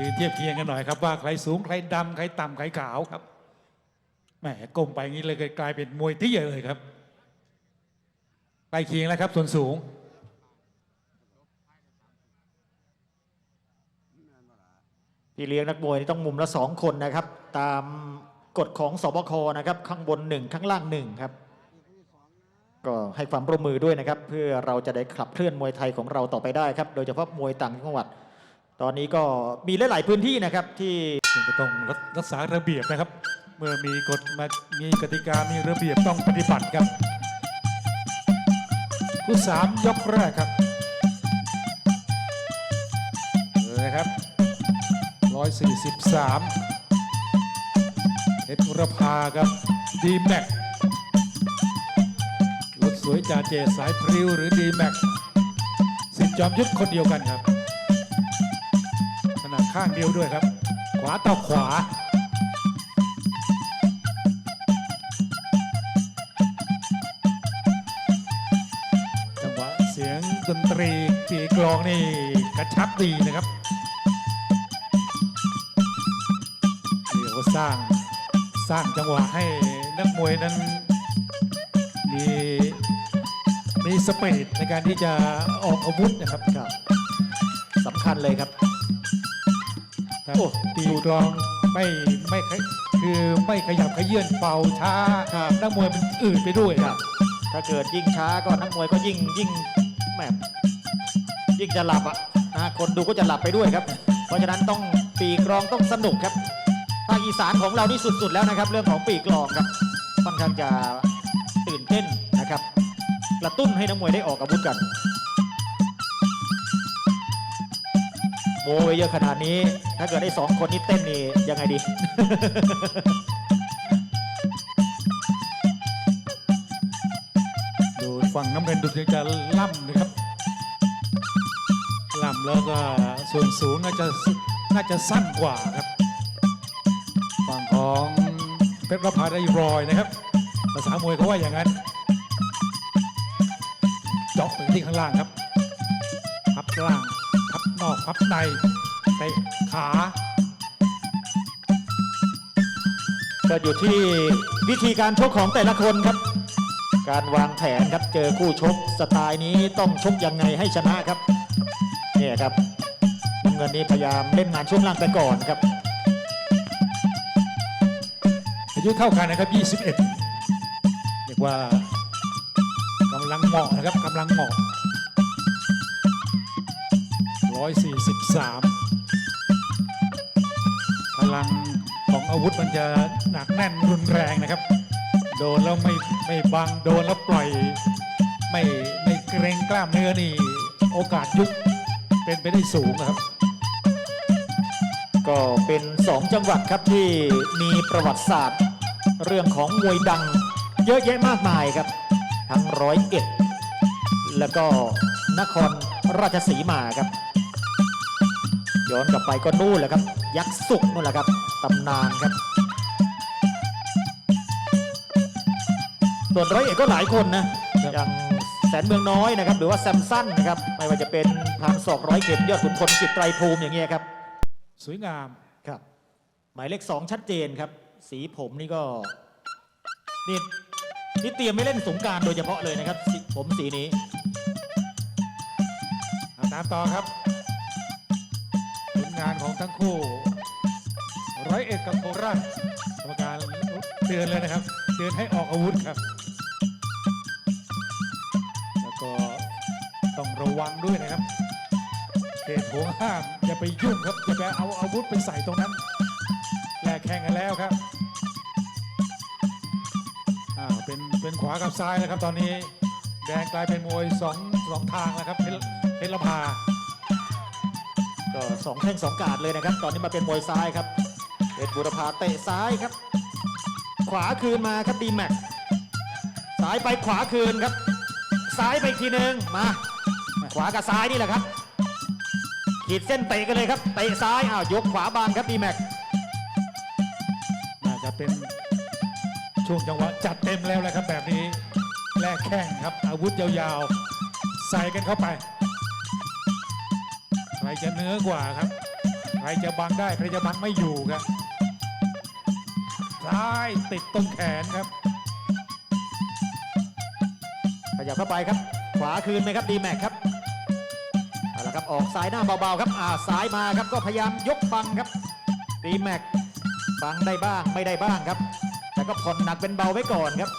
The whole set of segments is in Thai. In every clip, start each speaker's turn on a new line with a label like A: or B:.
A: ยืนเทียบเคียงกันหน่อยครับว่าใครสูงใครดำใครต่ำใครขาวครับแหมก้มไปงี้เลยกลายเป็นมวยที่ยเลยครับใกล้เคียงแล้วครับ ส่วนสูง
B: พี่เลี้ยงนักมวยนี่ต้องมุมละสองคนนะครับ ตามกฎของสบคนะครับ ข้างบนหนึ่งข้างล่างหนึ่งครับ ก็ให้ความร่วมมือด้วยนะครับ เพื่อเราจะได้ขับเคลื่อนมวยไทยของเราต่อไปได้ครับ โดยเฉพาะมวยต่างจังหวัด ตอนนี้ก็มีหลาย ๆ พื้นที่นะครับที่
A: ซึ่งก็ต้องรักษาระเบียบนะครับ เมื่อมีกฎมามีกติกามีระเบียบต้องปฏิบัติครับคู่สามยกแรกครับเลยนะครับร้อยสี่สิบสามเพชรบุรพาครับดีแม็กรถสวยจ่าเจสายพริ้วหรือดีแม็กสิทธิ์จอมยุทธคนเดียวกันครับ ข้างเดียวด้วยครับ ขวาต่อขวา จังหวะเสียงดนตรีปีกลองนี่กระชับดีนะครับเดี๋ยวสร้างสร้างจังหวะให้นักมวยนั้นมีมีสปีดในการที่จะออกอาวุธนะครับ
B: ครับสำคัญเลยครับ
A: ครับ
B: โอ้
A: ตีกลองไม่ไม่ขยคือไม่ขยับขยื่นเป่าช้า
B: ครับ
A: นักมวยมันอื่นไปด้วย
B: ครับ ถ้าเกิดยิ่งช้าก็นักมวยก็ยิ่งยิ่งแหมยิ่งจะหลับอะนะคนดูก็จะหลับไปด้วยครับ เพราะฉะนั้นต้องปีกลองต้องสนุกครับภาคอีสานของเรานี่สุดๆแล้วนะครับ เรื่องของปีกลองครับค่อนข้างจะตื่นเต้นนะครับกระตุ้นให้นักมวยได้ออกอาวุธกัน โมไว้เยอะขนาดนี้ ถ้าเกิดได้สองคนนี้เต้นนี่ยังไงดี
A: ดูฝั่งน้ำเงินดูจะล่ำนะครับ ล่ำแล้วก็ส่วนสูงน่าจะน่าจะสั้นกว่าครับ ฝั่งของเพชรประภาได้รอยนะครับ ภาษามวยเขาว่าอย่างนั้นเจาะไปที่ข้างล่างครับพับล่าง นอกพับในเตะขา
B: ก็อยู่ที่วิธีการชกของแต่ละคนครับ การวางแผนครับเจอคู่ชกสไตล์นี้ต้องชกยังไงให้ชนะครับเนี่ยครับน้ำเงินนี้พยายามเล่นงานช่วงล่างไปก่อนครับ
A: อายุเท่ากันนะครับ 21 เรียกว่ากำลังเหมาะนะครับกำลังเหมาะ 143 พลังของอาวุธมันจะหนักแน่นรุนแรงนะครับ โดนแล้วไม่ไม่บังโดนแล้วปล่อย ไม่ไม่เกรงกล้ามเนื้อนี่ โอกาสยุบเป็นไปได้สูงนะครับ
B: ก็เป็น 2 จังหวัดครับที่มีประวัติศาสตร์ เรื่องของมวยดัง เยอะแยะมากมายครับ ทั้งร้อยเอ็ดแล้วก็นครราชสีมาครับ ย้อนกลับไปก็นู่นแหละครับ ยักษ์สุกนู่นแหละครับตำนานครับ ส่วนร้อยเอ็ดก็หลายคนนะ
A: ครับ
B: อย่างแสนเมืองน้อยนะครับ หรือว่าแซมสันนะครับ ไม่ว่าจะเป็นทางศอกร้อยเข็มยอดขุนพลกิตไตรภูมิอย่างเงี้ยครับ
A: สวยงาม
B: ครับ หมายเลขสองชัดเจนครับ สีผมนี่ก็นี่นี่เตรียมไม่เล่นสงกรารโดยเฉพาะเลยนะครับสีผมสีนี้
A: เอาตามต่อครับผล งานของทั้งคู่ ร้อยเอ็ดกับโคราชกรรมการเตือนเลยนะครับ เตือนให้ออกอาวุธครับ แล้วก็ต้องระวังด้วยนะครับเขตห่วงห้ามอย่าไปยุ่งครับอย่าไปเอาอาวุธไปใส่ตรงนั้นแลกแข่งกันแล้วครับอ้าเป็นเป็นขวากับซ้ายนะครับตอนนี้แดงกลายเป็นมวยสองสองทางแล้วครับเพชรเพชรลพา
B: ก็สองแข้งสองกาดเลยนะครับ ตอนนี้มาเป็นมวยซ้ายครับเพชรบุรพาเตะซ้ายครับ ขวาคืนมาครับดีแม็กซ้ายไปขวาคืนครับ ซ้ายไปทีหนึ่งมา ขวากับซ้ายนี่แหละครับ ขีดเส้นเตะกันเลยครับเตะซ้ายอ้าวยกขวาบานครับดีแม็ก
A: น่าจะเป็นช่วงจังหวะจัดเต็มแล้วแหละครับแบบนี้แลกแข้งครับอาวุธยาวๆ ใส่กันเข้าไป ใครจะเนื้อกว่าครับ ใครจะบังได้ ใครจะบังไม่อยู่ครับซ้ายติดตรงแขนครับ
B: ขยับเข้าไปครับ ขวาคืนไหมครับดีแม็กครับเอาละครับออกซ้ายหน้าเบาๆครับอ่าซ้ายมาครับก็พยายามยกบังครับดีแม็กบังได้บ้างไม่ได้บ้างครับ แต่ก็ผ่อนหนักเป็นเบาไว้ก่อนครับ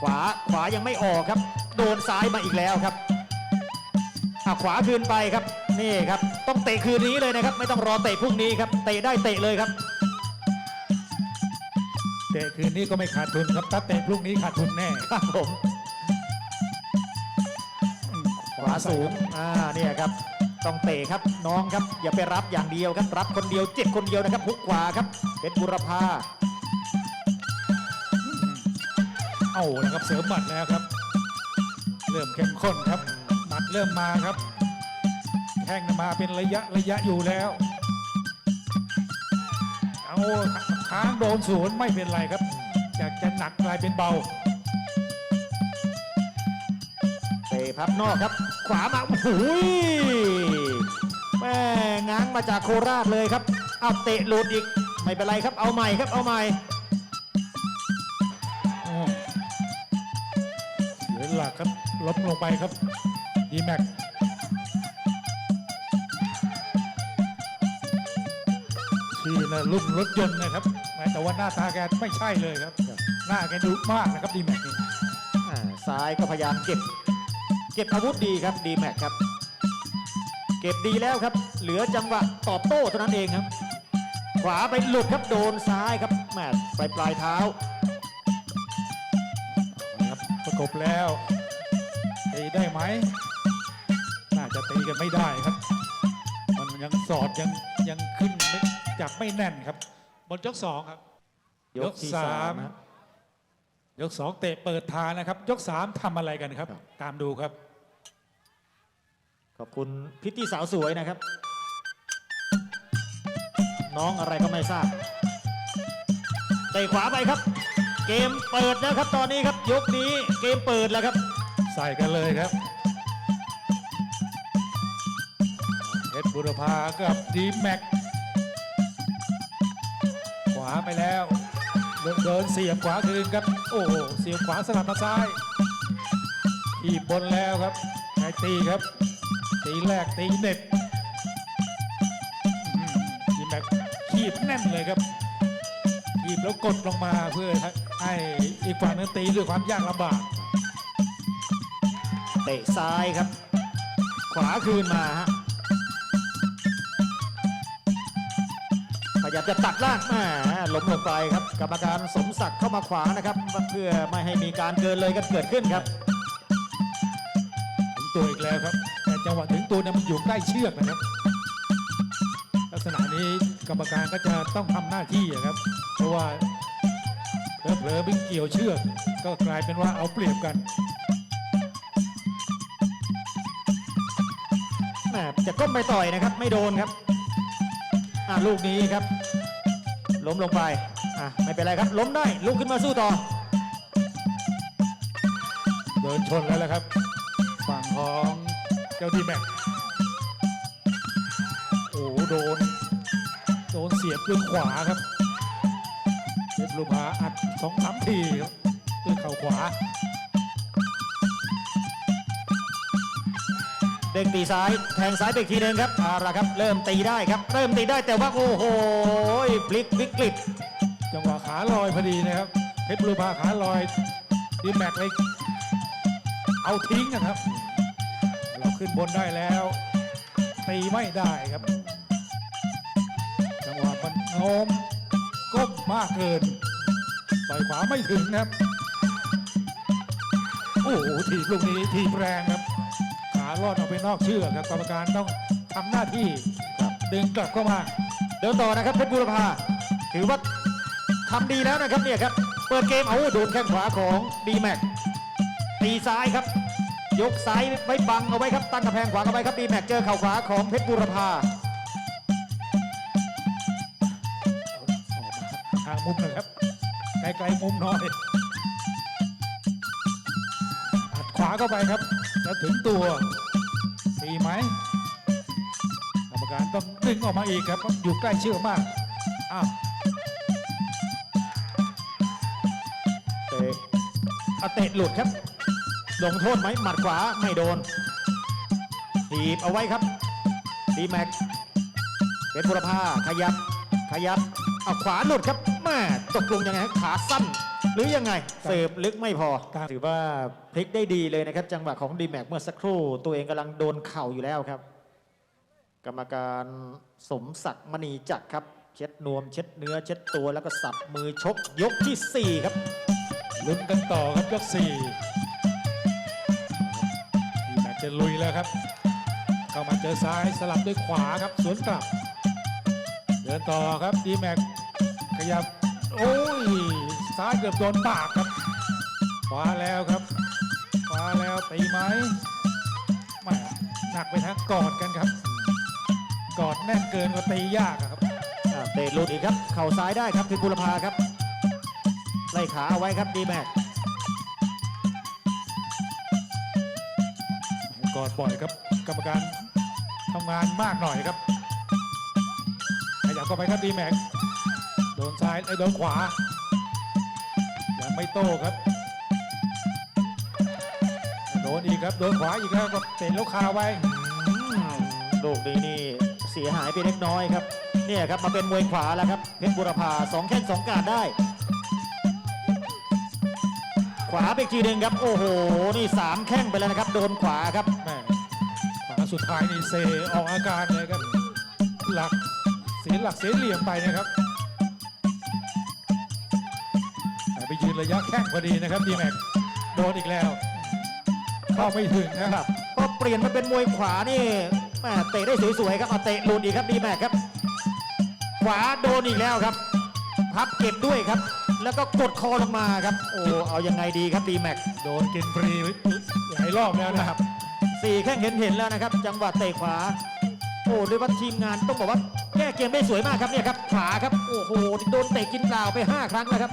B: ขวาขวายังไม่ออกครับ โดนซ้ายมาอีกแล้วครับอะขวาคืนไปครับ นี่ครับ ต้องเตะคืนนี้เลยนะครับ ไม่ต้องรอเตะพรุ่งนี้ครับ เตะได้เตะเลยครับ
A: เตะคืนนี้ก็ไม่ขาดทุนครับถ้าเตะพรุ่งนี้ขาดทุนแน่
B: ครับผม
A: อืม
B: ขวาสูง อ่า เนี่ยครับ ต้องเตะครับน้องครับ อย่าไปรับอย่างเดียวครับ รับคนเดียวเจ็บคนเดียวนะครับหุกขวาครับเพชรบุรพา
A: เอาแล้วครับเสริมหมัดแล้วครับ เริ่มเข้มข้นครับ หมัดเริ่มมาครับ แข้งมาเป็นระยะระยะอยู่แล้ว เอาค้างโดนศูนย์ไม่เป็นไรครับจากจะหนักกลายเป็นเบา
B: เตะพับนอกครับ ขวามาโอ้โหแม่ง้างมาจากโคราชเลยครับ เอาเตะหลุดอีกไม่เป็นไรครับเอาใหม่ครับเอาใหม่
A: โอ้เสียหลักครับล้มลงไปครับดีแม็ก นะลุ่มรถยนต์นะครับแต่ว่าหน้าตาแกไม่ใช่เลยครับ หน้าแกดุมากนะครับดีแม็กนี่
B: อ่าซ้ายก็พยายามเก็บ เก็บอาวุธดีครับดีแม็กครับ เก็บดีแล้วครับ เหลือจังหวะตอบโต้เท่านั้นเองครับ ขวาไปหลุดครับโดนซ้ายครับแหมไปปลายเท้า
A: ครับประกบแล้วตีได้ไหมน่าจะตีกันไม่ได้ครับ มันยังสอดยังยังขึ้นไม่ จับไม่แน่นครับบนยกสองครับ
B: ยกที่
A: ยกสา
B: สามมครับ
A: ยกสองเตะเปิดทางนะครับ ยกสามทำอะไรกันครับ ตามดูครับ
B: ขอบคุณพิตตี้สาวสวยนะครับ น้องอะไรก็ไม่ทราบเตะขวาไปครับ เกมเปิดแล้วครับตอนนี้ครับ ยกนี้เกมเปิดแล้วครับ
A: ใส่กันเลยครับเพชรบุรพากับดีแม็กขวา ไปแล้วเดินเดินเสียบขวาคืนครับ โอ้โหเสียบขวาสลับมาซ้ายทีบบนแล้วครับใครตีครับ ตีแรกตีเน็บอื้อหือดีแม็กขีบแน่นเลยครับขีบแล้วกดลงมาเพื่อให้อีกฝั่งนึงตีด้วยความยากลำบาก
B: เตะซ้ายครับ ขวาคืนมาฮะ ยายามจะตัดล่างแหมล้มลงไปครับ กรรมการสมศักดิ์เข้ามาขวางนะครับ เพื่อไม่ให้มีการเกินเลยกันเกิดขึ้นครับ
A: ถึงตัวอีกแล้วครับ แต่จังหวะถึงตัวเนี่ยมันอยู่ใกล้เชือกนะครับ ลักษณะนี้กรรมการก็จะต้องทำหน้าที่อะครับ เพราะว่าเผลอๆไปเกี่ยวเชือก ก็กลายเป็นว่าเอาเปรียบกัน
B: แหมจะก้มไปต่อยนะครับ ไม่โดนครับอะลูกนี้ครับ ล้มลงไปอะไม่เป็นไรครับ ล้มได้ลุกขึ้นมาสู้ต่อ
A: เดินชนแล้วแหละครับ ฝั่งของเจ้าดีแม็กโอ้โหโดน โดนเสียบด้วยขวาครับเพชรลูกพาอัดสองสามทีครับด้วยเข่าขวา
B: เด้งตีซ้ายแทงซ้ายไปอีกทีหนึงครับเอาละครับเริ่มตีได้ครับ เริ่มตีได้แต่ว่าโอ้โหพลิกวิกฤต
A: จังหวะขาลอยพอดีนะครับเพชรบุรพาขาลอยดีแม็กเลยเอาทิ้งนะครับ เราขึ้นบนได้แล้วตีไม่ได้ครับ จังหวะมันโน้มก้มมากเกินต่อยขวาไม่ถึงนะครับ โอ้โหทีบลูกนี้ทีบแรงครับาลอดออกไปนอกเชือกครับกรรมการต้องทำหน้าที่ดึงกลับเข้ามา
B: เดินต่อนะครับเพชรบุรพาถือว่าทำดีแล้วนะครับเนี่ยครับ เปิดเกมเอาโดนแข้งขวาของดีแม็กตีซ้ายครับ ยกซ้ายไว้บังเอาไว้ครับตั้งกระแพงขวาเอาไว้ครับดีแม็กเจอเข่าขวาของเพชรบุรพา
A: ออกมาทางมุมหนะครับไกลๆมุมหน้อยอัดขวาเข้าไปครับ แล้วถึงตัวตีไหมกรรมการต้องดึงออกมาอีกครับอยู่ใกล้เชื่อมากอ้าว
B: เตะเอาเตะหลุดครับลงโทษไหมหมัดขวาไม่โดนถีบเอาไว้ครับดีแม็กเป็นบุรพาขยับขยับเอาขวาหลุดครับแม่ตกลงยังไงขาสั้น หรือยังไงเสิร์ฟลึกไม่พอ ถือว่าพลิกได้ดีเลยนะครับ จังหวะของดีแม็กเมื่อสักครู่ตัวเองกำลังโดนเข่าอยู่แล้วครับ กรรมการสมศักดิ์มณีจักรครับ เช็ดนวมเช็ดเนื้อเช็ดตัวแล้วก็สับมือชกยกทีสี่4 ครับ
A: ลุ้นกันต่อครับยกสี่ดีแม็กจะลุยแล้วครับ เข้ามาเจอซ้ายสลับด้วยขวาครับสวนกลับ เดินต่อครับดีแม็กขยับ โอ้ยซ้ายเกือบโดนปากครับขวาแล้วครับขวาแล้วตีไหมไม่หนักไปทางกอดกันครับ กอดแน่นเกินกว่าตียากอะครับ
B: อ่าเตะหลุดอีกครับ เข่าซ้ายได้ครับคือบุรพาครับ ไล่ขาเอาไว้ครับดีแม็ก
A: กอดบ่อยครับ กรรมการทำงานมากหน่อยครับขยับเข้าไปครับดีแม็กโด นซ้ายไอ้ยโดนขวายังไม่โต้ครับ โดนอีกครับ โดนขวาอีกแล้วก็เตะแล้วคาไว้
B: อืมลูกนี้นี่เสียหายไปเล็กน้อยครับ เนี่ยครับมาเป็นมวยขวาแล้วครับเพชรบุรพาสองแข้งสองการได้ ขวาไปอีกทีหนึ่งครับ โอ้โห นี่สามแข้งไปแล้วนะครับ โดนขวาครับ
A: แม่ขวาสุดท้ายนี่เซออกอาการเลยครับ หลักเสียหลักเสียเหลี่ยมไปนะครับ ระยะแข้งพอดีนะครับดีแม็กโดนอีกแล้วเข้าไม่ถึงนะครับ
B: ก็เปลี่ยนมาเป็นมวยขวานี่แม่เตะได้สวยๆครับเอาเตะหลุดอีกครับดีแม็กครับ ขวาโดนอีกแล้วครับพับเก็บด้วยครับ แล้วก็กดคอลงมาครับ โอ้เอายังไงดีครับดีแม็ก
A: โดนกินฟรีหลายรอบแล้วนะครับ
B: สี่แข้งเห็นเห็นๆแล้วนะครับ จังหวะเตะขวา โอ้เรียว่าทีมงานต้องบอกว่าแก้เกมได้สวยมากครับเนี่ยครับขวาครับโอ้โหโดนเตะกินเปล่าไป 5 ครั้งแล้วครับ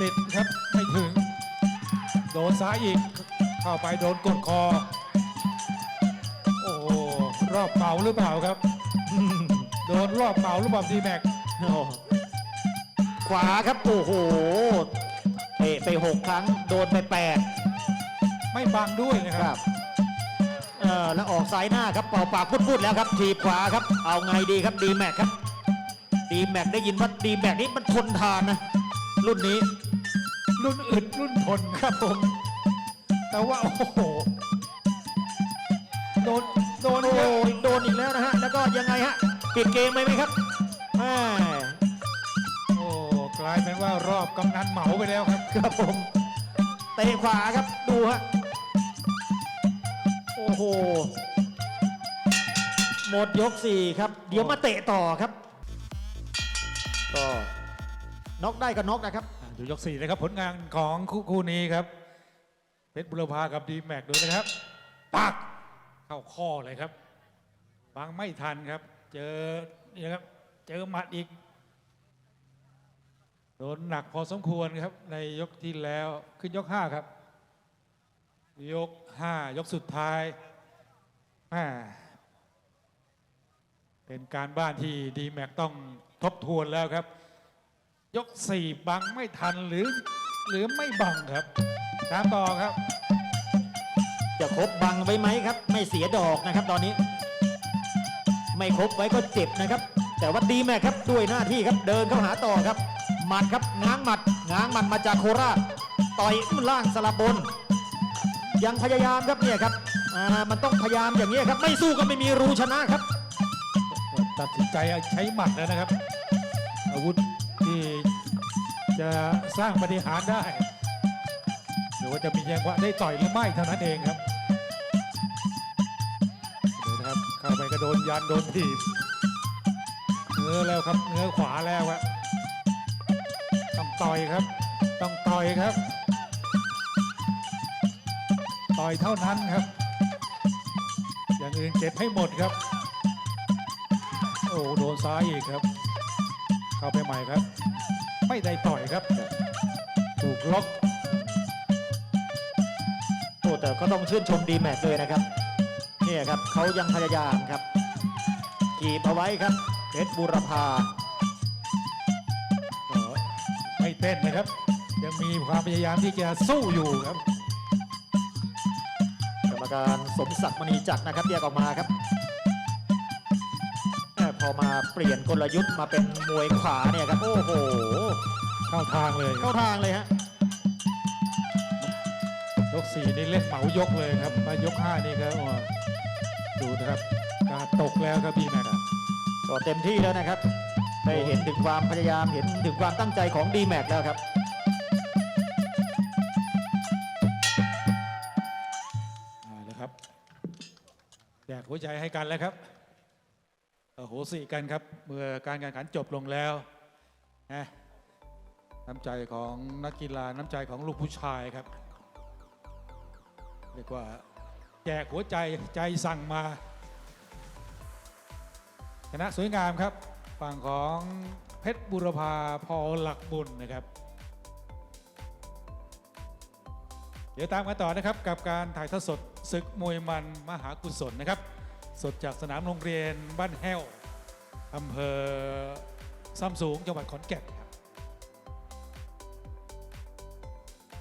A: ติดครับไม่ถึง โดนซ้ายอีก เข้าไปโดนกดคอ โอ้โหรอบเป่าหรือเปล่าครับ โดนรอบเป่าหรือเปล่าดีแม็ก
B: โอ้ขวาครับโอ้โหเตะไปหกครั้ง โดนไปแปด
A: ไม่บังด้วยนะ
B: ครับเออแล้วออกซ้ายหน้าครับเป่าปากพูดๆแล้วครับ ทีขวาครับ เอาไงดีครับดีแม็กครับดีแม็กได้ยินว่าดีแม็กนี่มันทนทานนะ รุ่นนี้
A: รุ่นอึดรุ่นทนครับผม แต่ว่า โอ้โห โดนโดน
B: โอ้
A: เยอะ
B: ยโดนอีกแล้วนะฮะ แล้วก็ยังไงฮะ ปิดเกมไหมไหมครับแม่
A: โอ้กลายเป็นว่ารอบกำนันเหมาไปแล้วครับ
B: ครับผมเตะขวาครับ ดูฮะ โอ้โห หมดยกสี่ครับ เดี๋ยวมาเตะต่อครับ ก็น็อกได้ก็น็อกนะครับ
A: อะดูยกสี่นะครับผลงานของคู่คู่นี้ครับเพชรบุรพากับดีแม็กดูนะครับปักเข้าข้อเลยครับบังไม่ทันครับ เจอนี่นะครับเจอหมัดอีกโดนหนักพอสมควรครับ ในยกที่แล้วขึ้นยกห้าครับ ยกห้ายกสุดท้ายเป็นการบ้านที่ดีแม็กต้องทบทวนแล้วครับ ยกสี่บังไม่ทันหรือ หรือไม่บังครับ ตามต่อครับ
B: จะครบบังไว้ไหมครับ ไม่เสียดอกนะครับ ตอนนี้ ไม่ครบไว้ก็เจ็บนะครับ แต่ว่าดีแม็กครับด้วยหน้าที่ครับเดินเข้าหาต่อครับ หมัดครับง้างหมัดง้างหมัดมาจากโคราชต่อยล่างสลับบน ยังพยายามครับเนี่ยครับอ่ามันต้องพยายามอย่างนี้ยครับ ไม่สู้ก็ไม่มีรู้ชนะครับ
A: ตัดสินใจใช้หมัดแล้วนะครับ อาวุธที่ จะสร้างปฏิหารได้ หรือว่าจะมีแยงวะได้ต่อยหรือไม่เท่านั้นเองครับดูนะครับเข้าไปก็โดนยันโดนถีบเนื้อแล้วครับเนื้อขวาแล้วครับต้องต่อยครับ ต้องต่อยครับ ต่อยเท่านั้นครับ อย่างอื่นเก็บให้หมดครับ โอ้โดนซ้ายอีกครับ เข้าไปใหม่ครับ ไม่ได้ต่อยครับ ถูกล็อก
B: โอ้แต่ก็ต้องชื่นชมดีแม็กเลยนะครับเนี่ยครับเขายังพยายามครับกีบเอาไว้ครับเพชรบุรพา
A: ไม่เต้นนะครับ ยังมีความพยายามที่จะสู้อยู่ครับ
B: กรรมการสมศักดิ์มณีจักรนะครับแยกออกมาครับ อมาเปลี่ยนกลยุทธ์มาเป็นมวยขวาเนี่ยครับ โอ้โห
A: เข้าทางเลยค
B: เข้า
A: รับ
B: ทางเลยฮะ
A: ยกสี่นี่เล่นเหมายกเลยครับมายกห้านี่ก็โอ้ดูนะครับการตกแล้วครับพี่แม็กซ์
B: ก็เต็มที่แล้วนะครับ ได้เห็นถึงความพยายามเห็นถึงความตั้งใจของ d m a x แล้วครับ
A: อ่าแล้วครับแจกหัวใจให้กันแล้วครับโอ้ โหสี่กันครับ เมื่อการแข่งขันจบลงแล้วนะน้ำใจของนักกีฬาน้ำใจของลูกผู้ชายครับเรียกว่าแจกหัวใจใจสั่งมาชนะสวยงามครับ ฝั่งของเพชรบุรพาพอหลักบุญนะครับ เดี๋ยวตามกันต่อนะครับกับการถ่ายทอดสดศึกมวยมันมหากุศลนะครับ สดจากสนามโรงเรียนบ้านแห้ว อำเภอซ้ำสูงจังหวัดขอนแก่นครับ